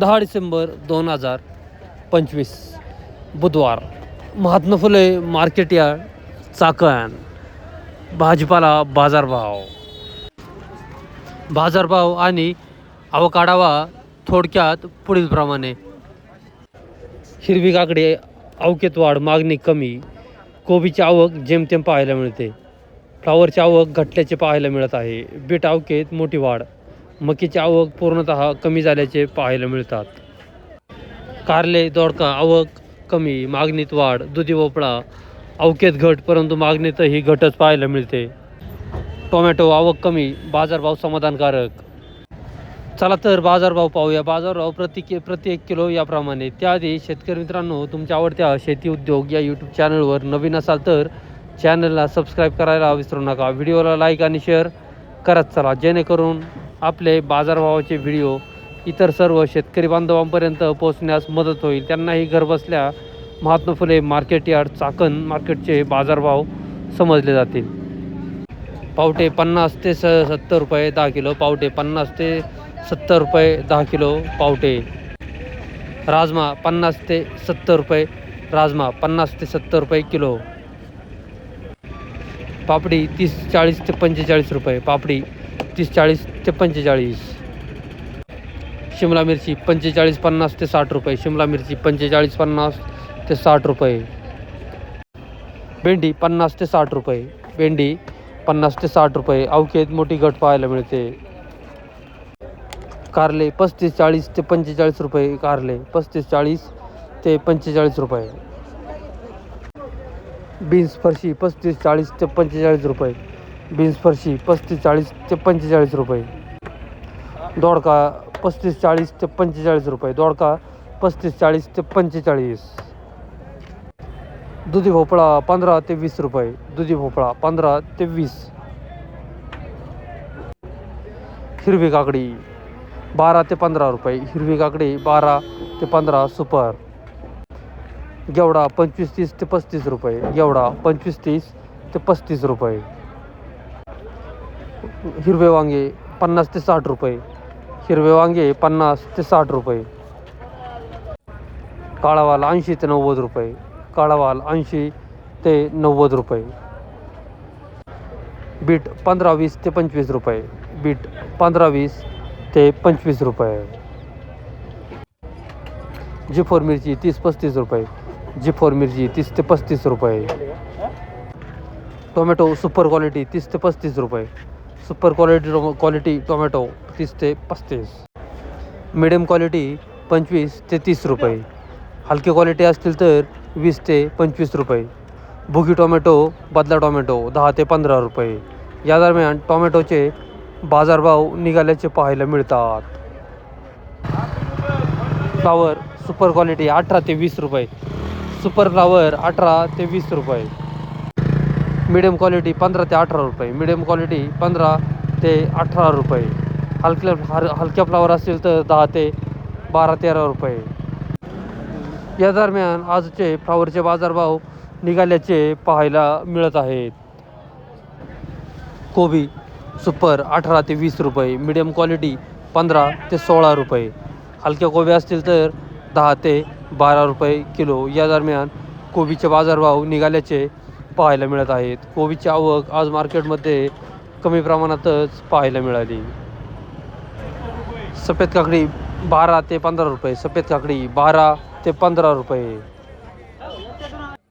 दहा डिसेंबर दोन हजार पंचवीस बुधवार. Mahatma Phule market yard Chakan. भाजीपाला बाजारभाव. बाजारभाव आणि अवकाढावा थोडक्यात पुढीलप्रमाणे. हिरवी काकडे अवकेत वाढ मागणी कमी. कोबीची आवक जेमतेम पाहायला मिळते. फ्लावरची आवक घटल्याचे पाहायला मिळत आहे. बीट अवकेत मोठी वाढ. मकीची आवक पूर्णतः कमी झाल्याचे पाहायला मिळतात. कारले दोडका आवक कमी मागणीत वाढ दुधी भोपळा अवकेत घट परंतु मागणीतही घटच पाहायला मिळते. टोमॅटो आवक कमी बाजारभाव समाधानकारक. चला तर बाजारभाव पाहूया. बाजारभाव प्रति के प्रति एक किलो याप्रमाणे. त्याआधी शेतकरी मित्रांनो तुमच्या आवडत्या शेती उद्योग या यूट्यूब चॅनलवर नवीन असाल तर चॅनलला सबस्क्राईब करायला विसरू नका. व्हिडिओला लाईक आणि शेअर करत चला. जेणेकरून आपले बाजारभावाचे व्हिडिओ इतर सर्व शेतकरी बांधवांपर्यंत पोहोचण्यास मदत होईल. त्यांनाही घरबसल्या महात्मा फुले मार्केट यार्ड चाकण मार्केटचे बाजारभाव समजले जातील. पावटे पन्नास ते स सत्तर रुपये दहा किलो पावटे पन्नास ते सत्तर रुपये दहा किलो पावटे. राजमा पन्नास ते सत्तर रुपये राजमा पन्नास ते सत्तर रुपये किलो. पापडी तीस चाळीस ते पंचेचाळीस रुपये पापडी तीस चाळीस ते पंचेचाळीस. शिमला मिरची पंचेचाळीस पन्नास ते साठ रुपये. शिमला मिरची पंचेचाळीस पन्नास ते साठ रुपये. भेंडी पन्नास ते साठ रुपये. भेंडी पन्नास ते साठ रुपये. अवकेत मोठी घट पाहायला मिळते. कारले पस्तीस चाळीस ते पंचेचाळीस रुपये कारले. पस्तीस चाळीस ते पंचेचाळीस रुपये. बीन्स फरशी पस्तीस चाळीस ते पंचेचाळीस रुपये. बीन्स फरशी पस्तीस चाळीस ते पंचेचाळीस रुपये. दोडका पस्तीस चाळीस ते पंचेचाळीस रुपये. दोडका पस्तीस चाळीस ते पंचेचाळीस. दुधी भोपळा पंधरा ते वीस रुपये. दुधी भोपळा पंधरा ते वीस. हिरवी काकडी बारा ते पंधरा रुपये. हिरवी काकडी बारा ते पंधरा सुपर. गेवडा पंचवीस तीस ते पस्तीस रुपये. गेवडा पंचवीस तीस ते पस्तीस रुपये. हिरवे वांगे पन्नास ते साठ रुपये. हिरवे वांगे पन्नास ते साठ रुपये. काळावाल ऐंशी ते नव्वद रुपये. काळावाल ऐंशी ते नव्वद रुपये. बीट पंधरा वीस ते पंचवीस रुपये. बीट पंधरा वीस ते पंचवीस रुपये. जी फोर मिरची तीस पस्तीस रुपये. जी फोर मिरची तीस ते पस्तीस रुपये. टोमॅटो सुपर क्वालिटी तीस ते पस्तीस रुपये. सुपर क्वालिटी क्वालिटी टोमॅटो तीस ते पस्तीस. मिडियम क्वालिटी पंचवीस ते तीस रुपये. हलकी क्वालिटी असतील तर वीस ते पंचवीस रुपये. भुगी टोमॅटो बदला टोमॅटो दहा ते पंधरा रुपये. या दरम्यान टोमॅटोचे बाजारभाव निघाल्याचे पाहायला मिळतात. फ्लावर सुपर क्वालिटी अठरा ते वीस रुपये. सुपर फ्लावर अठरा ते वीस रुपये. मिडियम क्वालिटी पंधरा ते अठरा रुपये. मिडियम क्वालिटी पंधरा ते अठरा रुपये. हलक्या हर हलक्या फ्लावर असतील तर दहा ते बारा, तेरा रुपये. या दरम्यान आजचे फ्लावरचे बाजारभाव निघाल्याचे पाहायला मिळत आहेत. कोबी सुपर अठरा ते वीस रुपये. मिडियम क्वालिटी पंधरा ते सोळा रुपये. हलक्या कोबी दहा ते बारा रुपये किलो. या दरम्यान कोबीचे बाजारभाव निघाल्याचे पाहायला मिळत आहेत. कोबीची आवक आज मार्केटमध्ये कमी प्रमाणातच पाहायला मिळाली. सफेद काकडी बारा ते पंधरा रुपये सफेद काकडी बारा ते पंधरा रुपये.